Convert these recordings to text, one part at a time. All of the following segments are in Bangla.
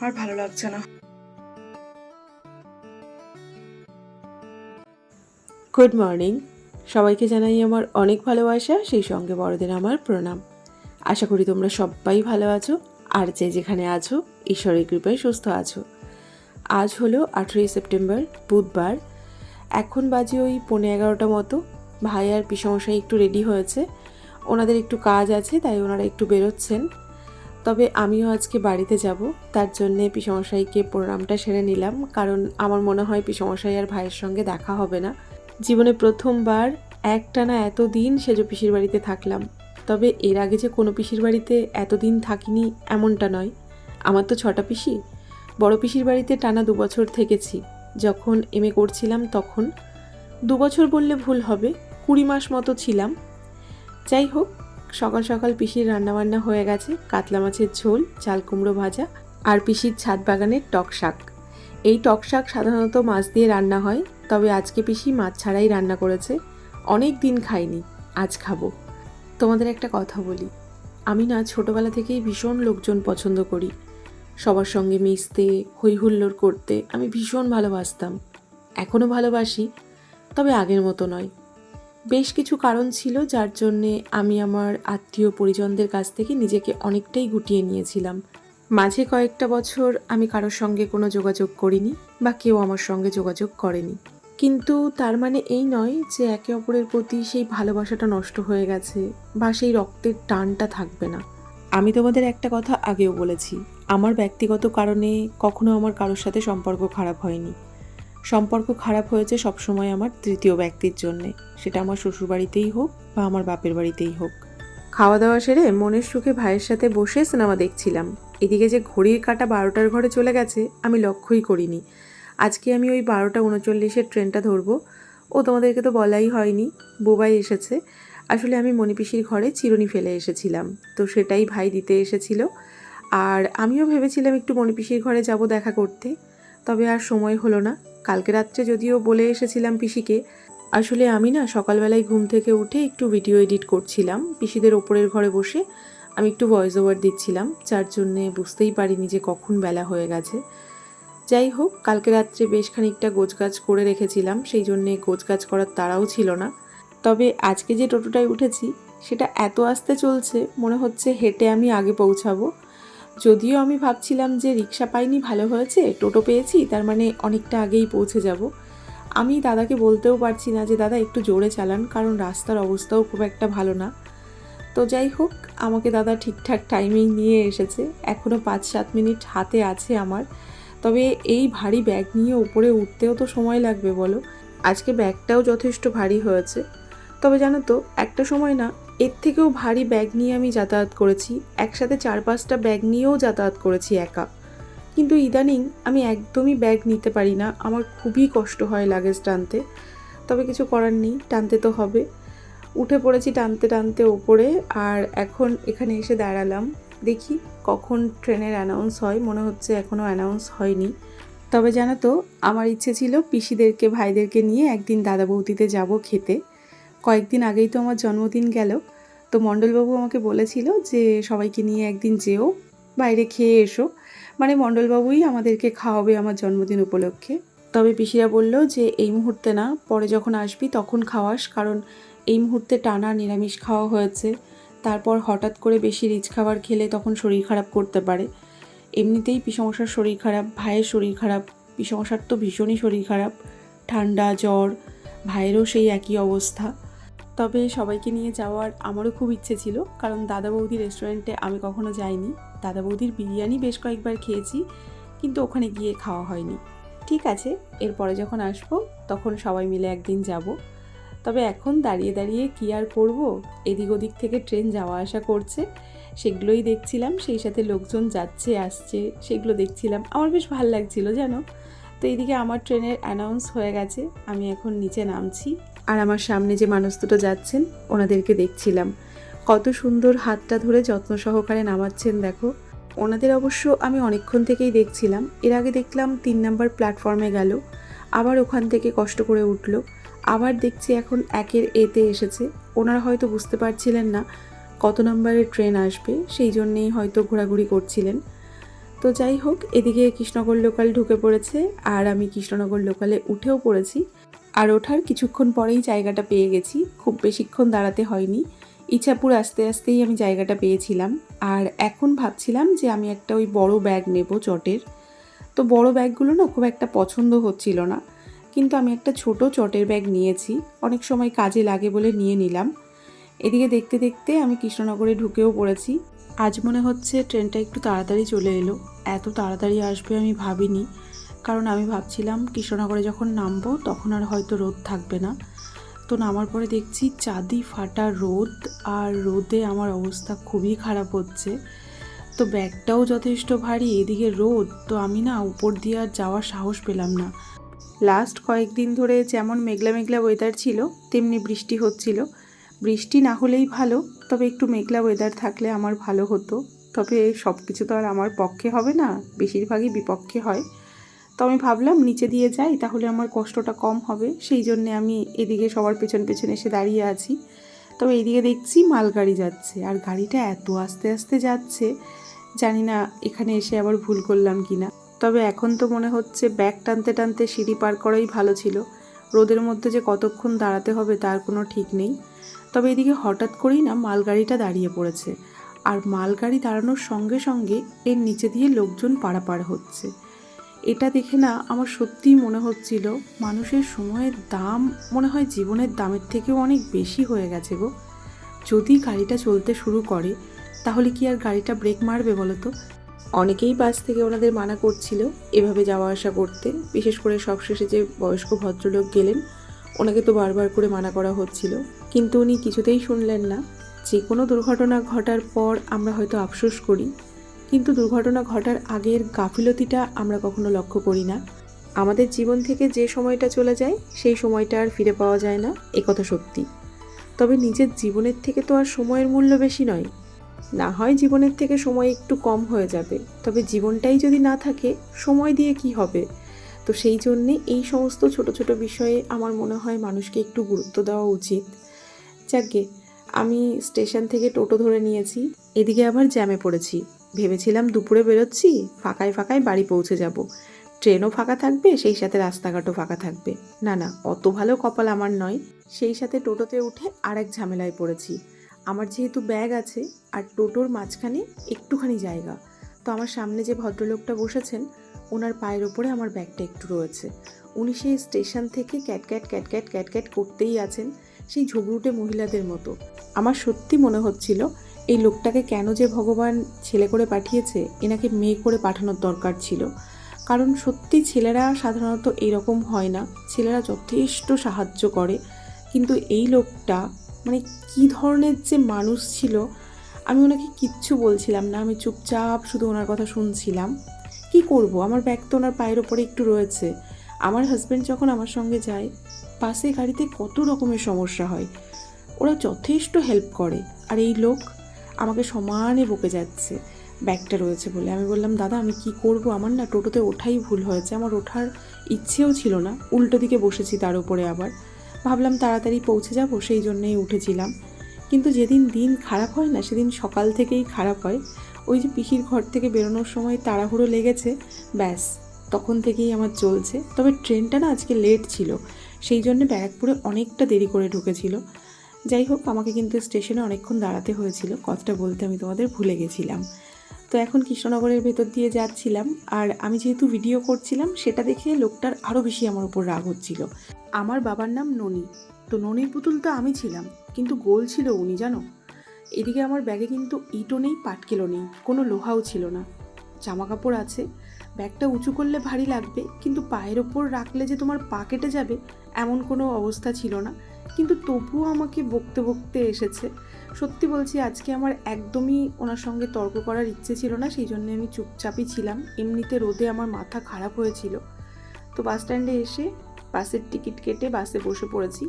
আর ভালো লাগছে না। গুড মর্নিং সবাইকে জানাই আমার অনেক ভালোবাসা, সেই সঙ্গে বড়দের আমার প্রণাম। আশা করি তোমরা সবাই ভালো আছো, আর যে যেখানে আছো, ঈশ্বরের কৃপায় সুস্থ আছো। আজ হলো আঠেরোই সেপ্টেম্বর, বুধবার। এখন বাজে ওই পৌনে এগারোটা মতো। ভাই আর পিসমশাই একটু রেডি হয়েছে। ওনাদের একটু কাজ আছে, তাই ওনারা একটু বেরোচ্ছেন। তবে আমিও আজকে বাড়িতে যাব। তার জন্যে পিসমশাইকে প্রোগ্রামটা সেরে নিলাম। কারণ আমার মনে হয় পিসমশাই আর ভাইয়ের সঙ্গে দেখা হবে না। জীবনে প্রথমবার একটানা এতদিন সেজ পিসির বাড়িতে থাকলাম। তবে এর আগে যে কোনো পিসির বাড়িতে এতদিন থাকিনি এমনটা নয়। আমার তো ছটা পিসি। বড় পিসির বাড়িতে টানা দু বছর থেকেছি। যখন এম এ করছিলাম তখন। দু বছর বললে ভুল হবে। কুড়ি মাস মতো ছিলাম। যাই হোক সকাল সকাল পিসির রান্নাবান্না হয়ে গেছে কাতলা মাছের ঝোল, চাল কুমড়ো ভাজা আর পিসির ছাদ বাগানের টক শাক। এই টক শাক সাধারণত মাছ দিয়ে রান্না হয়, তবে আজকে পিসি মাছ ছাড়াই রান্না করেছে। অনেক দিন খাইনি আজ খাব। তোমাদের একটা কথা বলি, আমি না ছোটবেলা থেকেই ভীষণ লোকজন পছন্দ করি। সবার সঙ্গে মিশতে হই হুল্লোড় করতে আমি ভীষণ ভালোবাসতাম। এখনও ভালোবাসি, তবে আগের মতো নয়। বেশ কিছু কারণ ছিল যার জন্যে আমি আমার আত্মীয় পরিজনদের কাছ থেকে নিজেকে অনেকটাই গুটিয়ে নিয়েছিলাম। মাঝে কয়েকটা বছর আমি কারোর সঙ্গে কোনো যোগাযোগ করিনি বা কেউ আমার সঙ্গে যোগাযোগ করেনি। কিন্তু তার মানে এই নয় যে একে অপরের প্রতি সেই ভালোবাসাটা নষ্ট হয়ে গেছে বা সেই রক্তের টানটা থাকবে না। আমি তোমাদের একটা কথা আগেও বলেছি, আমার ব্যক্তিগত কারণে কখনো আমার কারোর সাথে সম্পর্ক খারাপ হয়নি। সম্পর্ক খারাপ হয়েছে সবসময় আমার তৃতীয় ব্যক্তির জন্যে। সেটা আমার শ্বশুরবাড়িতেই হোক বা আমার বাপের বাড়িতেই হোক। খাওয়া দাওয়া সেরে মনের সুখে ভাইয়ের সাথে বসে সিনেমা দেখছিলাম। এদিকে যে ঘড়ির কাটা বারোটার ঘরে চলে গেছে, আমি লক্ষ্যই করিনি। আজকে আমি ওই বারোটা উনচল্লিশের ট্রেনটা ধরবো। ও তোমাদেরকে তো বলাই হয়নি, বোবাই এসেছে। আসলে আমি মণিপিসির ঘরে চিরুনি ফেলে এসেছিলাম, তো সেটাই ভাই দিতে এসেছিল। আর আমিও ভেবেছিলাম একটু মণিপিসির ঘরে যাব দেখা করতে, তবে আর সময় হলো না। কালকে রাত্রে যদিও বলে এসেছিলাম পিসিকে, আসলে আমি না সকালবেলায় ঘুম থেকে উঠে একটু ভিডিও এডিট করছিলাম, পিসিদের ওপরের ঘরে বসে আমি একটু ভয়েস ওভার দিচ্ছিলাম, যার জন্যে বুঝতেই পারিনি যে কখন বেলা হয়ে গেছে। যাই হোক, কালকে রাত্রে বেশ খানিকটা গোছগাছ করে রেখেছিলাম, সেই জন্যে গোছগাছ করার তাড়াও ছিল না। তবে আজকে যে টোটোটায় উঠেছি, সেটা এত আস্তে চলছে, মনে হচ্ছে হেঁটে আমি আগে পৌঁছাবো। যদিও আমি ভাবছিলাম যে রিক্সা পাইনি, ভালো হয়েছে, টোটো পেয়েছি, তার মানে অনেকটা আগেই পৌঁছে যাব। আমি দাদাকে বলতেও পারছি না যে, দাদা, একটু জোরে চালান, কারণ রাস্তার অবস্থাও খুব একটা ভালো না। তো যাই হোক, আমাকে দাদা ঠিকঠাক টাইমিং নিয়ে এসেছে। এখনও পাঁচ সাত মিনিট হাতে আছে আমার। তবে এই ভারী ব্যাগ নিয়ে উপরে উঠতেও তো সময় লাগবে, বলো? আজকে ব্যাগটাও যথেষ্ট ভারী হয়েছে। তবে জানো তো, একটা সময় না এর থেকেও ভারী ব্যাগ নিয়ে আমি যাতায়াত করেছি। একসাথে চার পাঁচটা ব্যাগ নিয়েও যাতায়াত করেছি একা। কিন্তু ইদানিং আমি একদমই ব্যাগ নিতে পারি না। আমার খুবই কষ্ট হয় লাগেজ টানতে। তবে কিছু করার নেই, টানতে তো হবে। উঠে পড়েছি টানতে টানতে ওপরে আর এখন এখানে এসে দাঁড়ালাম। দেখি কখন ট্রেনের অ্যানাউন্স হয়। মনে হচ্ছে এখনও অ্যানাউন্স হয়নি। তবে জানো তো, আমার ইচ্ছে ছিল পিসিদেরকে, ভাইদেরকে নিয়ে একদিন দাদা বৌদিতে যাব খেতে। কয়েকদিন আগেই তো আমার জন্মদিন গেল, তো মণ্ডলবাবু আমাকে বলেছিল যে সবাইকে নিয়ে একদিন যেও, বাইরে খেয়ে এসো। মানে মণ্ডলবাবুই আমাদেরকে খাওয়াবে আমার জন্মদিন উপলক্ষে। তবে পিসিরা বলল যে এই মুহূর্তে না, পরে যখন আসবি তখন খাওয়াস, কারণ এই মুহূর্তে টানা নিরামিষ খাওয়া হয়েছে। তারপর হঠাৎ করে বেশি রিচ খাবার খেলে তখন শরীর খারাপ করতে পারে। এমনিতেই পিসমশার শরীর খারাপ, ভাইয়ের শরীর খারাপ পিসমশার তো ভীষণই শরীর খারাপ। ঠান্ডা, জ্বর, ভাইয়েরও সেই একই অবস্থা। তবে সবাইকে নিয়ে যাওয়ার আমারও খুব ইচ্ছে ছিল, কারণ দাদা বৌদি রেস্টুরেন্টে আমি কখনো যাইনি। দাদা বৌদির বিরিয়ানি বেশ কয়েকবার খেয়েছি, কিন্তু ওখানে গিয়ে খাওয়া হয়নি। ঠিক আছে, এরপরে যখন আসব, তখন সবাই মিলে একদিন যাব। তবে এখন দাঁড়িয়ে দাঁড়িয়ে কী আর করব? এদিক ওদিক থেকে ট্রেন যাওয়া আসা করছে, সেগুলোই দেখছিলাম, সেই সাথে লোকজন যাচ্ছে, আসছে, সেগুলো দেখছিলাম। আমার বেশ ভালো লাগছিল, জানো? তো এইদিকে আমার ট্রেনের অ্যানাউন্স হয়ে গেছে, আমি এখন নিচে নামছি। আর আমার সামনে যে মানুষ দুটো যাচ্ছেন, ওনাদেরকে দেখছিলাম। কত সুন্দর হাতটা ধরে যত্ন সহকারে নামাচ্ছেন, দেখো। ওনাদের অবশ্য আমি অনেকক্ষণ থেকেই দেখছিলাম। এর আগে দেখলাম তিন নাম্বার প্ল্যাটফর্মে গেল। আবার ওখান থেকে কষ্ট করে উঠল। আবার দেখছি এখন একের এতে এসেছে। ওনারা হয়তো বুঝতে পারছিলেন না কত নম্বরের ট্রেন আসবে, সেই জন্যেই হয়তো ঘোরাঘুরি করছিলেন। তো যাই হোক, এদিকে কৃষ্ণনগর লোকাল ঢুকে পড়েছে, আর আমি কৃষ্ণনগর লোকালে উঠেও পড়েছি। আর ওঠার কিছুক্ষণ পরেই জায়গাটা পেয়ে গেছি। খুব বেশিক্ষণ দাঁড়াতে হয়নি। ইচ্ছাপুর আস্তে আস্তেই আমি জায়গাটা পেয়েছিলাম। আর এখন ভাবছিলাম যে আমি একটা ওই বড় ব্যাগ নেব চটের। তো বড় ব্যাগগুলো না খুব একটা পছন্দ হচ্ছিল না। কিন্তু আমি একটা ছোট চটের ব্যাগ নিয়েছি। অনেক সময় কাজে লাগে বলে নিয়ে নিলাম। এদিকে দেখতে দেখতে আমি কৃষ্ণনগরে ঢুকেও পড়েছি। আজ মনে হচ্ছে ট্রেনটা একটু তাড়াতাড়ি চলে এলো। এত তাড়াতাড়ি আসবে আমি ভাবিনি। কারণ আমি ভাবছিলাম কৃষ্ণনগরে যখন নামবো তখন আর হয়তো রোদ থাকবে না। তো নামার পরে দেখছি চাঁদি ফাটা রোদ আর রোদে আমার অবস্থা খুবই খারাপ হচ্ছে। তো ব্যাগটাও যথেষ্ট ভারী, এদিকে রোদ, তো আমি না উপর দিয়ে আর যাওয়ার সাহস পেলাম না। লাস্ট কয়েকদিন ধরে যেমন মেঘলা মেঘলা ওয়েদার ছিল, তেমনি বৃষ্টি হচ্ছিল। বৃষ্টি না হলেই ভালো, তবে একটু মেঘলা ওয়েদার থাকলে আমার ভালো হতো। তবে সব কিছু তো আর আমার পক্ষে হবে না, বেশিরভাগই বিপক্ষে হয়। তো আমি ভাবলাম নিচে দিয়ে যাই, তাহলে আমার কষ্টটা কম হবে। সেই জন্যে আমি এদিকে সবার পেছন পেছন এসে দাঁড়িয়ে আছি। তবে এইদিকে দেখছি মালগাড়ি যাচ্ছে, আর গাড়িটা এত আস্তে আস্তে যাচ্ছে, জানি না এখানে এসে আবার ভুল করলাম কি না তবে এখন তো মনে হচ্ছে ব্যাগ টানতে টানতে সিঁড়ি পার করাই ভালো ছিল। রোদের মধ্যে যে কতক্ষণ দাঁড়াতে হবে তার কোনো ঠিক নেই। তবে এদিকে হঠাৎ করেই না মালগাড়িটা দাঁড়িয়ে পড়েছে। আর মালগাড়ি দাঁড়ানোর সঙ্গে সঙ্গে এর নিচে দিয়ে লোকজন পারাপার হচ্ছে। এটা দেখে না আমার সত্যিই মনে হচ্ছিল মানুষের সময়ের দাম মনে হয় জীবনের দামের থেকেও অনেক বেশি হয়ে গেছে গো। যদি গাড়িটা চলতে শুরু করে, তাহলে কি আর গাড়িটা ব্রেক মারবে বলো তো অনেকেই বাস থেকে ওনাদের মানা করছিল এভাবে যাওয়া আসা করতে। বিশেষ করে সবশেষে যে বয়স্ক ভদ্রলোক গেলেন, ওনাকে তো বারবার করে মানা করা হচ্ছিল। কিন্তু উনি কিছুতেই শুনলেন না। যে কোনো দুর্ঘটনা ঘটার পর আমরা হয়তো আফসোস করি। কিন্তু দুর্ঘটনা ঘটার আগের গাফিলতিটা আমরা কখনো লক্ষ্য করি না। আমাদের জীবন থেকে যে সময়টা চলে যায়, সেই সময়টা আর ফিরে পাওয়া যায় না একথা সত্যি। তবে নিজের জীবনের থেকে তো আর সময়ের মূল্য বেশি নয়। না হয় জীবনের থেকে সময় একটু কম হয়ে যাবে, তবে জীবনটাই যদি না থাকে, সময় দিয়ে কি হবে? তো সেই জন্যে এই সমস্ত ছোট ছোট বিষয়ে আমার মনে হয় মানুষকে একটু গুরুত্ব দেওয়া উচিত। যাকগে আমি স্টেশন থেকে টোটো ধরে নিয়েছি, এদিকে আবার জ্যামে পড়েছি। ভেবেছিলাম দুপুরে বেরোচ্ছি, ফাঁকায় ফাঁকায় বাড়ি পৌঁছে যাব। ট্রেনও ফাঁকা থাকবে, সেই সাথে রাস্তাঘাটও ফাঁকা থাকবে। না না, অত ভালো কপাল আমার নয়। সেই সাথে টোটোতে উঠে আর এক ঝামেলায় পড়েছি। আমার যেহেতু ব্যাগ আছে, আর টোটোর মাঝখানে একটুখানি জায়গা। তো আমার সামনে যে ভদ্রলোকটা বসেছেন, ওনার পায়ের ওপরে আমার ব্যাগটা একটু রয়েছে। উনি সেই স্টেশন থেকে ক্যাটক্যাট ক্যাটক্যাট ক্যাটক্যাট করতেই আছেন, সেই ঝগড়ুটে মহিলাদের মতো। আমার সত্যি মনে হচ্ছিল এই লোকটাকে কেন যে ভগবান ছেলে করে পাঠিয়েছে, এনাকে মেয়ে করে পাঠানোর দরকার ছিল। কারণ সত্যি ছেলেরা সাধারণত এরকম হয় না। ছেলেরা যথেষ্ট সাহায্য করে। কিন্তু এই লোকটা মানে কি ধরনের যে মানুষ ছিল, আমি ওনাকে কিচ্ছু বলছিলাম না, আমি চুপচাপ শুধু ওনার কথা শুনছিলাম। কি করব? আমার ব্যাগ তো ওনার পায়ের ওপরে একটু রয়েছে। আমার হাজব্যান্ড যখন আমার সঙ্গে যায় পাশে গাড়িতে কত রকমের সমস্যা হয়। ওরা যথেষ্ট হেল্প করে। আর এই লোক আমাকে সমানে বকে যাচ্ছে, ব্যাগটা রয়েছে বলে। আমি বললাম, দাদা, আমি কি করব? আমার না টোটোতে ওঠাই ভুল হয়েছে। আমার ওঠার ইচ্ছেও ছিল না। উল্টো দিকে বসেছি তার উপরে আবার। ভাবলাম তাড়াতাড়ি পৌঁছে যাব, সেই জন্যেই উঠেছিলাম। কিন্তু যেদিন দিন খারাপ হয় না, সেদিন সকাল থেকেই খারাপ হয়। ওই যে পিসির ঘর থেকে বেরোনোর সময় তাড়াহুড়ো লেগেছে, ব্যাস, তখন থেকেই আমার চলছে। তবে ট্রেনটা না আজকে লেট ছিল, সেই জন্য ব্যারাকপুরে অনেকটা দেরি করে ঢুকেছিল। যাই হোক, আমাকে কিন্তু স্টেশনে অনেকক্ষণ দাঁড়াতে হয়েছিল। কথাটা বলতে আমি তোমাদের ভুলে গেছিলাম। তো এখন কৃষ্ণনগরের ভেতর দিয়ে যাচ্ছিলাম আর আমি যেহেতু ভিডিও করছিলাম, সেটা দেখে লোকটার আরও বেশি আমার উপর রাগ হচ্ছিল। আমার বাবার নাম ননি। তো ননির পুতুল তো আমি ছিলাম, কিন্তু গোল ছিল উনি, জানো? এদিকে আমার ব্যাগে কিন্তু ইটও নেই, পাটকেলও নেই, কোনো লোহাও ছিল না। জামা কাপড় আছে, ব্যাগটা উঁচু করলে ভারী লাগবে, কিন্তু পায়ের ওপর রাখলে যে তোমার পা কেটে যাবে, এমন কোনো অবস্থা ছিল না। কিন্তু তবুও আমাকে বকতে বকতে এসেছে। সত্যি বলছি, আজকে আমার একদমই ওনার সঙ্গে তর্ক করার ইচ্ছে ছিল না, সেই জন্য আমি চুপচাপই ছিলাম। এমনিতে রোদে আমার মাথা খারাপ হয়েছিল। তো বাস স্ট্যান্ডে এসে বাসের টিকিট কেটে বাসে বসে পড়েছি।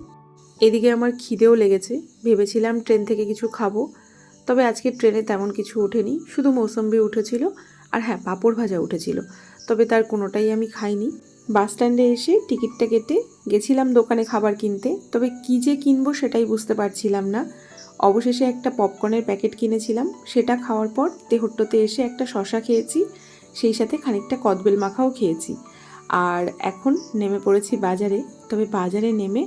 এদিকে আমার খিদেও লেগেছে। ভেবেছিলাম ট্রেন থেকে কিছু খাব। তবে আজকে ট্রেনে তেমন কিছু ওঠেনি। শুধু মৌসম্বি উঠেছিল আর হ্যাঁ পাঁপড় ভাজা উঠেছিল। তবে তার কোনোটাই আমি খাইনি। বাস স্ট্যান্ডে এসে টিকিটটা কেটে গেছিলাম দোকানে খাবার কিনতে। তবে কী যে কিনবো সেটাই বুঝতে পারছিলাম না। অবশেষে একটা পপকর্নের প্যাকেট কিনেছিলাম। সেটা খাওয়ার পর তেহট্টতে এসে একটা শশা খেয়েছি। সেই সাথে খানিকটা কদবেল মাখাও খেয়েছি। আর এখন নেমে পড়েছি বাজারে। তবে বাজারে নেমে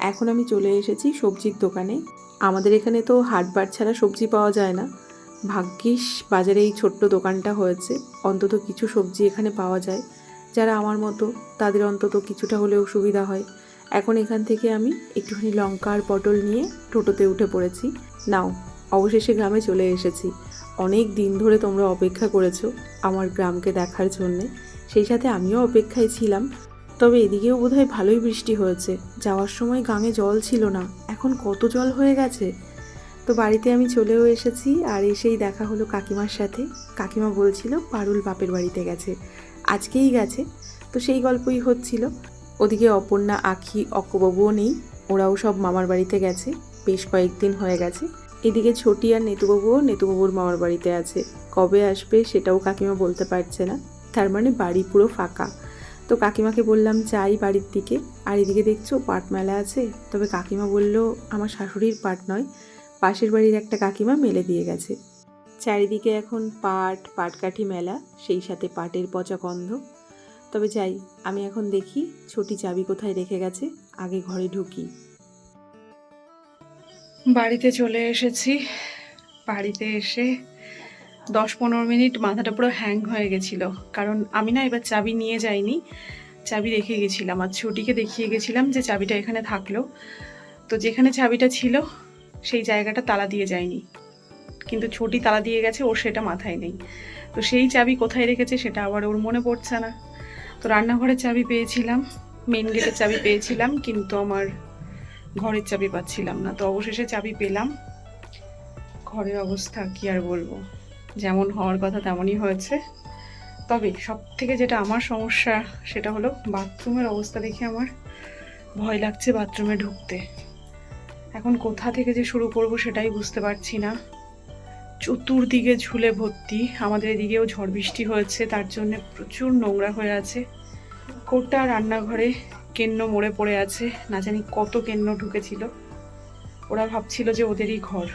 এখন আমি চলে এসেছি সবজির দোকানে। আমাদের এখানে তো হাটবার ছাড়া সবজি পাওয়া যায় না। ভাগ্যিস বাজারে এই ছোট্ট দোকানটা হয়েছে। অন্তত কিছু সবজি এখানে পাওয়া যায়। যারা আমার মতো, তাদের অন্তত কিছুটা হলেও সুবিধা হয়। এখন এখান থেকে আমি একটুখানি লঙ্কা আর পটল নিয়ে টোটোতে উঠে পড়েছি। নাও, অবশেষে গ্রামে চলে এসেছি। অনেক দিন ধরে তোমরা অপেক্ষা করেছ আমার গ্রামকে দেখার জন্যে। সেই সাথে আমিও অপেক্ষায় ছিলাম। তবে এদিকেও বোধহয় ভালোই বৃষ্টি হয়েছে। যাওয়ার সময় গাঙে জল ছিল না। এখন কত জল হয়ে গেছে? তো বাড়িতে আমি চলেও এসেছি আর এসেই দেখা হলো কাকিমার সাথে। কাকিমা বলছিল পারুল বাপের বাড়িতে গেছে। আজকেই গেছে। তো সেই গল্পই হচ্ছিল। ওদিকে অপর্ণা, আখি, অক্কবাবুও নেই। ওরাও সব মামার বাড়িতে গেছে। বেশ কয়েকদিন হয়ে গেছে। এদিকে ছোটি আর নেতুবাবুও নেতুবাবুর মামার বাড়িতে আছে। কবে আসবে সেটাও কাকিমা বলতে পারছে না। তার মানে বাড়ি পুরো ফাঁকা। তো কাকিমাকে বললাম, যাই বাড়ির দিকে। আর এদিকে দেখছ, পাট মেলা আছে। তবে কাকিমা বলল, আমার শাশুড়ির পাট নয়। পাশের বাড়ির একটা কাকিমা মেলে দিয়ে গেছে। চারিদিকে এখন পাট, পাটকাঠি মেলা, সেই সাথে পাটের পচা গন্ধ। তবে যাই, আমি এখন দেখি ছোটি চাবি কোথায় রেখে গেছে, আগে ঘরে ঢুকি। বাড়িতে চলে এসেছি। বাড়িতে এসে দশ পনেরো মিনিট মাথাটা পুরো হ্যাং হয়ে গেছিল। কারণ আমি না এবার চাবি নিয়ে যাইনি, চাবি রেখে গেছিলাম। আর ছুটিকে দেখিয়ে গেছিলাম যে চাবিটা এখানে থাকল। তো যেখানে চাবিটা ছিল, সেই জায়গাটা তালা দিয়ে যায়নি। কিন্তু ছোটি তালা দিয়ে গেছে, ওর সেটা মাথায় নেই। তো সেই চাবি কোথায় রেখেছে সেটা আবার ওর মনে পড়ছে না। তো রান্নাঘরের চাবি পেয়েছিলাম মেন গেটের চাবি পেয়েছিলাম, কিন্তু আমার ঘরের চাবি পাচ্ছিলাম না। তো অবশেষে চাবি পেলাম। ঘরের অবস্থা কি আর বলব? যেমন হওয়ার কথা তেমনই হয়েছে। তবে সব থেকে যেটা আমার সমস্যা, সেটা হলো বাথরুমের অবস্থা দেখে আমার ভয় লাগছে বাথরুমে ঢুকতে। এখন কোথা থেকে যে শুরু করব সেটাই বুঝতে পারছি না। চতুর্দিকে ঝুলে ভর্তি। আমাদের এদিকেও ঝড় বৃষ্টি হয়েছে, তার জন্য প্রচুর নোংরা হয়ে আছে। কোটা রান্নাঘরে কেন্ন মরে পড়ে আছে, না জানি কত কেন্ন ঢুকেছিল। ওরা ভাবছিল যে ওদেরই ঘর।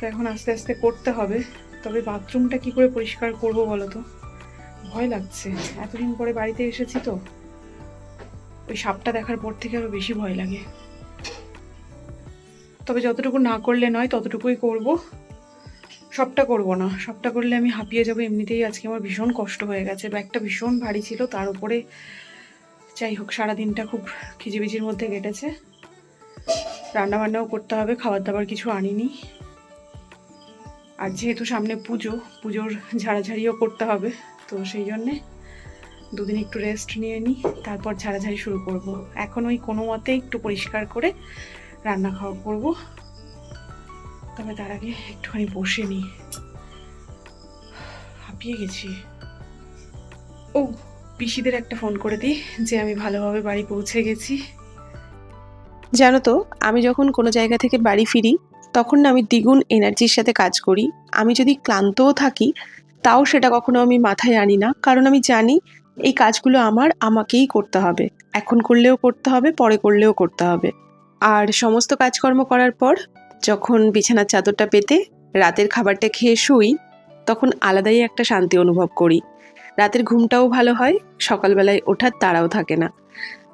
তো এখন আস্তে আস্তে করতে হবে, তবে বাথরুমটা কি করে পরিষ্কার করব বলো তো ভয় লাগছে। এতদিন পরে বাড়িতে এসেছি তো। ওই সাপটা দেখার পর থেকে আরও বেশি ভয় লাগে। তবে যতটুকু না করলে নয়, ততটুকুই করব। সবটা করব না। সবটা করলে আমি হাঁপিয়ে যাব। এমনিতেই আজকে আমার ভীষণ কষ্ট হয়ে গেছে। ব্যাগটা ভীষণ ভারী ছিল। তার উপরে যাই হোক, সারাদিনটা খুব খিজিবিজির মধ্যে কেটেছে। রান্না বান্নাও করতে হবে। খাবার দাবার কিছু আনিনি। আর যেহেতু সামনে পুজো, পুজোর ঝাড়াঝাড়িও করতে হবে, তো সেই জন্যে দুদিন একটু রেস্ট নিয়ে নিই তারপর ঝাড়াঝাড়ি শুরু করব। এখন ওই কোনো মতে একটু পরিষ্কার করে রান্না খাওয়া করব। তবে তার আগে একটুখানি বসে নিই হাঁপিয়ে গেছি। ও, পিসিদের একটা ফোন করে দিই যে আমি ভালোভাবে বাড়ি পৌঁছে গেছি। জানো তো, আমি যখন কোনো জায়গা থেকে বাড়ি ফিরি, তখন না আমি দ্বিগুণ এনার্জির সাথে কাজ করি। আমি যদি ক্লান্তও থাকি, তাও সেটা কখনো আমি মাথায় আনি না। কারণ আমি জানি, এই কাজগুলো আমার, আমাকেই করতে হবে। এখন করলেও করতে হবে, পরে করলেও করতে হবে। আর সমস্ত কাজকর্ম করার পর যখন বিছানার চাদরটা পেতে রাতের খাবারটা খেয়ে শুই, তখন আলাদাই একটা শান্তি অনুভব করি। রাতের ঘুমটাও ভালো হয়, সকালবেলায় ওঠার তাড়াও থাকে না।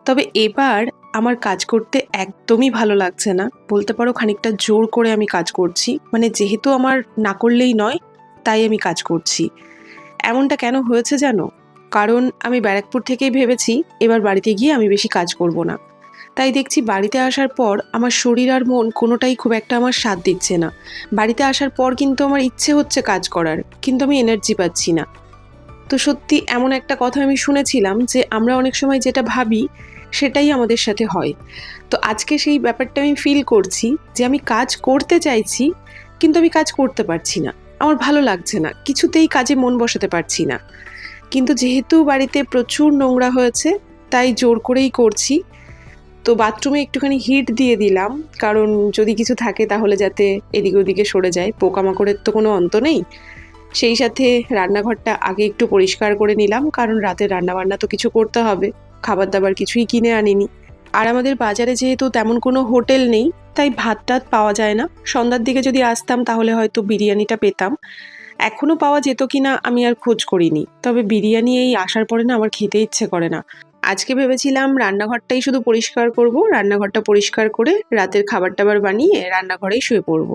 তবে এবার আমার কাজ করতে একদমই ভালো লাগছে না। বলতে পারো খানিকটা জোর করে আমি কাজ করছি। মানে যেহেতু আমার না করলেই নয়, তাই আমি কাজ করছি। এমনটা কেন হয়েছে জানো? কারণ আমি ব্যারাকপুর থেকেই ভেবেছি, এবার বাড়িতে গিয়ে আমি বেশি কাজ করব না। তাই দেখছি বাড়িতে আসার পর আমার শরীর আর মন কোনোটাই খুব একটা আমার সাথ দিচ্ছে না। বাড়িতে আসার পর কিন্তু আমার ইচ্ছে হচ্ছে কাজ করার, কিন্তু আমি এনার্জি পাচ্ছি না। তো সত্যি এমন একটা কথা আমি শুনেছিলাম যে আমরা অনেক সময় যেটা ভাবি সেটাই আমাদের সাথে হয়। তো আজকে সেই ব্যাপারটা আমি ফিল করছি যে আমি কাজ করতে চাইছি, কিন্তু আমি কাজ করতে পারছি না। আমার ভালো লাগছে না, কিছুতেই কাজে মন বসাতে পারছি না। কিন্তু যেহেতু বাড়িতে প্রচুর নোংরা হয়েছে, তাই জোর করেই করছি। তো বাথরুমে একটুখানি হিট দিয়ে দিলাম, কারণ যদি কিছু থাকে তাহলে যাতে এদিকে ওদিকে সরে যায়। পোকামাকড়ের তো কোনো অন্ত নেই। সেই সাথে রান্নাঘরটা আগে একটু পরিষ্কার করে নিলাম, কারণ রাতে রান্নাবান্না তো কিছু করতে হবে। খাবার দাবার কিছুই কিনে আনিনি। আর আমাদের বাজারে যেহেতু তেমন কোনো হোটেল নেই, তাই ভাত টাত পাওয়া যায় না। সন্ধ্যার দিকে যদি আসতাম তাহলে হয়তো বিরিয়ানিটা পেতাম। এখনও পাওয়া যেত কিনা আমি আর খোঁজ করিনি। তবে বিরিয়ানি এই আসার পরে না আমার খেতে ইচ্ছে করে না। আজকে ভেবেছিলাম রান্নাঘরটাই শুধু পরিষ্কার করব, রান্নাঘরটা পরিষ্কার করে রাতের খাবার টাবার বানিয়ে রান্নাঘরেই শুয়ে পড়ব।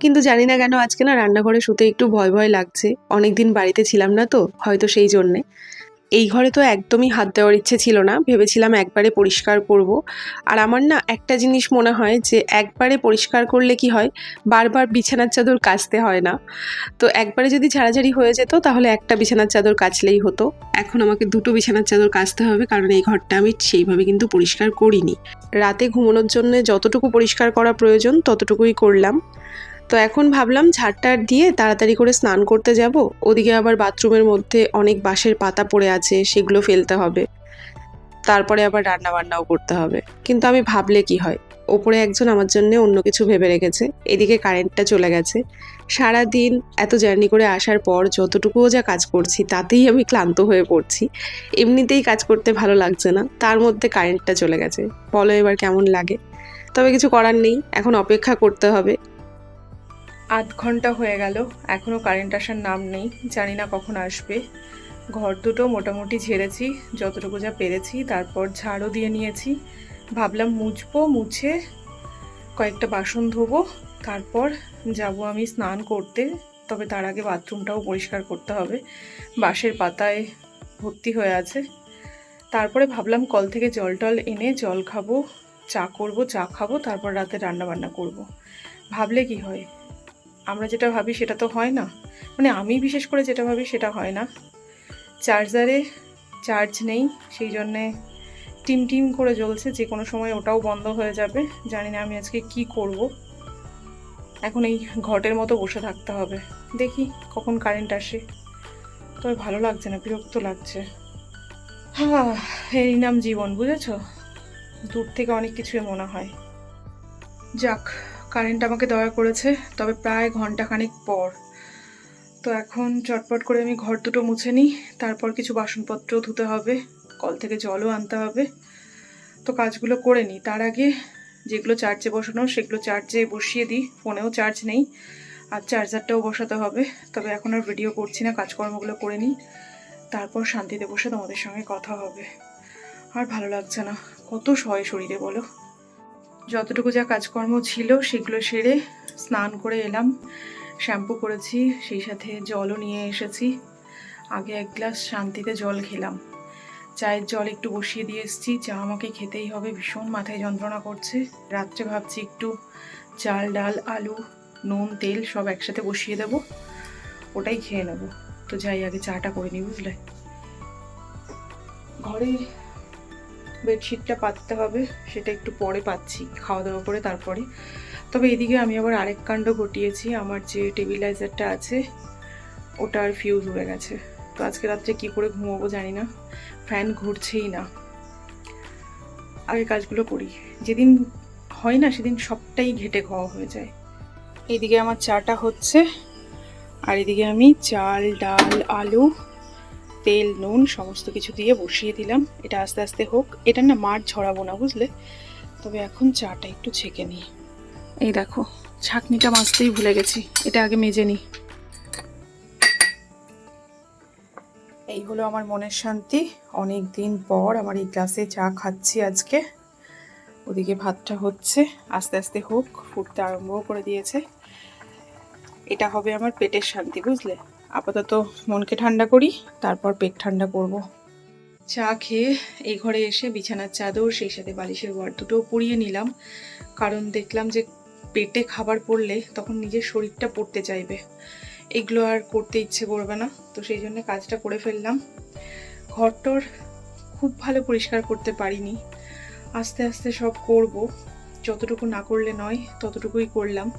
কিন্তু জানি না কেন আজকে না রান্নাঘরে শুতে একটু ভয় ভয় লাগছে। অনেকদিন বাড়িতে ছিলাম না তো, হয়তো সেই জন্যে। এই ঘরে তো একদমই হাত দেওয়ার ইচ্ছে ছিল না। ভেবেছিলাম একবারে পরিষ্কার করব। আর আমার না একটা জিনিস মনে হয় যে, একবারে পরিষ্কার করলে কি হয়, বারবার বিছানার চাদর কাচতে হয় না। তো একবারে যদি ঝাড়াঝাড়ি হয়ে যেত, তাহলে একটা বিছানার চাদর কাচলেই হতো। এখন আমাকে দুটো বিছানার চাদর কাচতে হবে, কারণ এই ঘরটা আমি সেইভাবে কিন্তু পরিষ্কার করিনি। রাতে ঘুমানোর জন্য যতটুকু পরিষ্কার করা প্রয়োজন, ততটুকুই করলাম। তো এখন ভাবলাম ঝাড়টার দিয়ে তাড়াতাড়ি করে স্নান করতে যাব। ওদিকে আবার বাথরুমের মধ্যে অনেক বাঁশের পাতা পড়ে আছে, সেগুলো ফেলতে হবে। তারপরে আবার রান্না বান্নাও করতে হবে। কিন্তু আমি ভাবলে কি হয়? ওপরে একজন আমার জন্য অন্য কিছু ভেবে রেখেছে। এদিকে কারেন্টটা চলে গেছে। সারা দিন এত জার্নি করে আসার পর যতটুকুও যা কাজ করছি, তাতেই আমি ক্লান্ত হয়ে পড়ছি। এমনিতেই কাজ করতে ভালো লাগছে না। তার মধ্যে কারেন্টটা চলে গেছে। বলো এবার কেমন লাগে? তবে কিছু করার নেই। এখন অপেক্ষা করতে হবে। আধ ঘণ্টা হয়ে গেল এখনও কারেন্ট আসার নাম নেই, জানি না কখন আসবে। ঘর দুটো মোটামুটি ঝেড়েছি, যতটুকু যা পেরেছি, তারপর ঝাড়ও দিয়ে নিয়েছি। ভাবলাম মুছবো, মুছে কয়েকটা বাসন ধোবো, তারপর যাব আমি স্নান করতে, তবে তার আগে বাথরুমটাও পরিষ্কার করতে হবে। বাঁশের পাতায় ভর্তি হয়ে আছে। তারপরে ভাবলাম কল থেকে জল টল এনে জল খাব, চা করব, চা খাব, তারপর রাতে রান্না বান্না করব। ভাবলে কি হয়? আমরা যেটা ভাবি সেটা তো হয় না। মানে আমি বিশেষ করে যেটা ভাবি সেটা হয় না। চার্জারে চার্জ নেই, সেই জন্যে টিম টিম করে জ্বলছে, যে কোনো সময় ওটাও বন্ধ হয়ে যাবে। জানি না আমি আজকে কি করব। এখন এই ঘটের মতো বসে থাকতে হবে। দেখি কখন কারেন্ট আসে। তবে ভালো লাগছে না, বিরক্ত লাগছে। হ্যাঁ এই নাম জীবন, বুঝেছ? দূর থেকে অনেক কিছুই মনে হয়। যাক কারেন্ট আমাকে দয়া করেছে, তবে প্রায় ঘন্টাখানেক পর। তো এখন চটপট করে আমি ঘর দুটো মুছে নিই, তারপর কিছু বাসনপত্র ধুতে হবে, কল থেকে জলও আনতে হবে। তো কাজগুলো করে নিই। তার আগে যেগুলো চার্জে বসানো, সেগুলো চার্জে বসিয়ে দিই। ফোনেও চার্জ নেই, আর চার্জারটাও বসাতে হবে। তবে এখন আর ভিডিও করছি না, কাজকর্মগুলো করে নিই। তারপর শান্তিতে বসে তোমাদের সঙ্গে কথা হবে। আর ভালো লাগছে না। কত সয় শরীরে বলো। যতটুকু যা কাজকর্ম ছিল সেগুলো সেরে স্নান করে এলাম। শ্যাম্পু করেছি, সেই সাথে জলও নিয়ে এসেছি। আগে এক গ্লাস শান্তিতে জল খেলাম। চায়ের জল একটু বসিয়ে দিয়ে এসেছি। চা আমাকে খেতেই হবে, ভীষণ মাথায় যন্ত্রণা করছে। রাত্রে ভাবছি একটু চাল, ডাল, আলু, নুন, তেল সব একসাথে বসিয়ে দেবো, ওটাই খেয়ে নেব। তো যাই, আগে চাটা করে নিই, বুঝলে? ঘরে বেডশিটটা পাততে হবে, সেটা একটু পরে পাচ্ছি খাওয়া দাওয়া করে তারপরে। তবে এদিকে আমি আবার আরেক কাণ্ড ঘটিয়েছি, আমার যে টেবিলাইজারটা আছে ওটার ফিউজ উড়ে গেছে। তো আজকে রাত্রে কি করে ঘুমোবো জানি না ফ্যান ঘুরছেই না। আগে কাজগুলো করি। যেদিন হয় না, সেদিন সবটাই ঘেটে খাওয়া হয়ে যায়। এদিকে আমার চাটা হচ্ছে, আর এদিকে আমি চাল, ডাল, আলু তেল, নুন সমস্ত কিছু দিয়ে বসিয়ে দিলাম। এটা আস্তে আস্তে হোক। এটা না মার ঝরাবো না, বুঝলে? তবে এখন চাটা একটু ছেঁকে নিই। এই দেখো, ছাঁকনিটা মাজতেই ভুলে গেছি। এটা আগে মেজে নিই। এই হলো আমার মনের শান্তি। অনেক দিন পর আমার এই গ্লাসে চা খাচ্ছি আজকে। ওদিকে ভাতটা হচ্ছে। আস্তে আস্তে হোক, ফুটতে আরম্ভ করে দিয়েছে। এটা হবে আমার পেটের শান্তি, বুঝলে? আপাতত মনকে ঠান্ডা করি, তারপর পেট ঠান্ডা করব। চা খেয়ে এই ঘরে এসে বিছানার চাদর, সেই সাথে বালিশের ওয়ার দুটো পরিয়ে নিলাম। কারণ দেখলাম যে পেটে খাবার পড়লে তখন নিজের শরীরটা পড়তে চাইবে। এগুলো আর করতে ইচ্ছে করবে না, তো সেই জন্য কাজটা করে ফেললাম। ঘরটর খুব ভালো পরিষ্কার করতে পারিনি। আস্তে আস্তে সব করব। যতটুকু না করলে নয়, ততটুকুই করলাম।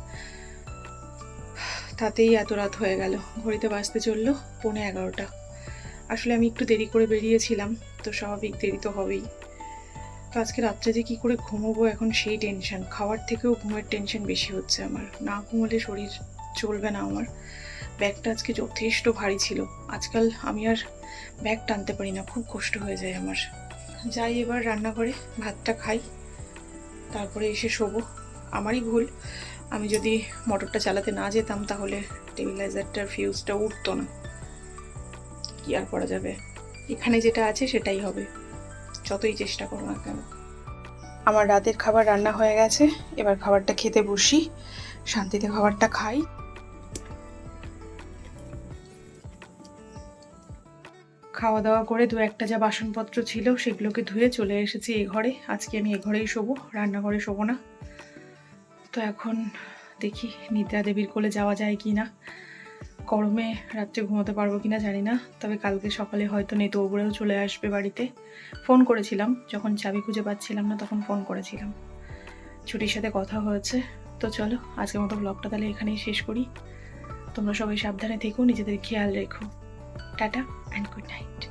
তাতেই এত রাত হয়ে গেল। ঘড়িতে বাজতে চলল পৌনে এগারোটা। আসলে আমি একটু দেরি করে বেরিয়েছিলাম, তো স্বাভাবিক দেরি তো হবেই। তো আজকে রাত্রে যে কী করে ঘুমোবো এখন সেই টেনশন। খাওয়ার থেকেও ঘুমের টেনশন বেশি হচ্ছে আমার। না ঘুমোলে শরীর চলবে না আমার। ব্যাগটা আজকে যথেষ্ট ভারী ছিল। আজকাল আমি আর ব্যাগ টানতে পারি না, খুব কষ্ট হয়ে যায় আমার। যাই এবার রান্নাঘরে ভাতটা খাই, তারপরে এসে শোবো। আমারই ভুল। আমি যদি মোটরটা চালাতে না যেতাম তাহলে স্টেবিলাইজারটার ফিউজটা উঠতো না। কি আর করা যাবে? এখানে যেটা আছে সেটাই হবে। যতই চেষ্টা করো না কেন। আমার রাতের খাবার রান্না হয়ে গেছে। এবার খাবারটা খেতে বসি। শান্তিতে খাবারটা খাই। খাওয়া দাওয়া করে দু একটা যা বাসনপত্র ছিল সেগুলোকে ধুয়ে চলে এসেছি এ ঘরে। আজকে আমি এ ঘরেই শোবো। রান্নাঘরে শোবো না। তো এখন দেখি নিদ্রা দেবীর কোলে যাওয়া যায় কি না গরমে রাত্রে ঘুমোতে পারব কি না জানি না, তবে কালকে সকালে হয়তো নেতো ওগুলোও চলে আসবে বাড়িতে। ফোন করেছিলাম, যখন চাবি খুঁজে পাচ্ছিলাম না তখন ফোন করেছিলাম। ছুটির সাথে কথা হয়েছে, তো চলো আজকের মতো ব্লগটা তাহলে এখানেই শেষ করি। তোমরা সবাই সাবধানে থেকো, নিজেদের খেয়াল রেখো। Tata and good night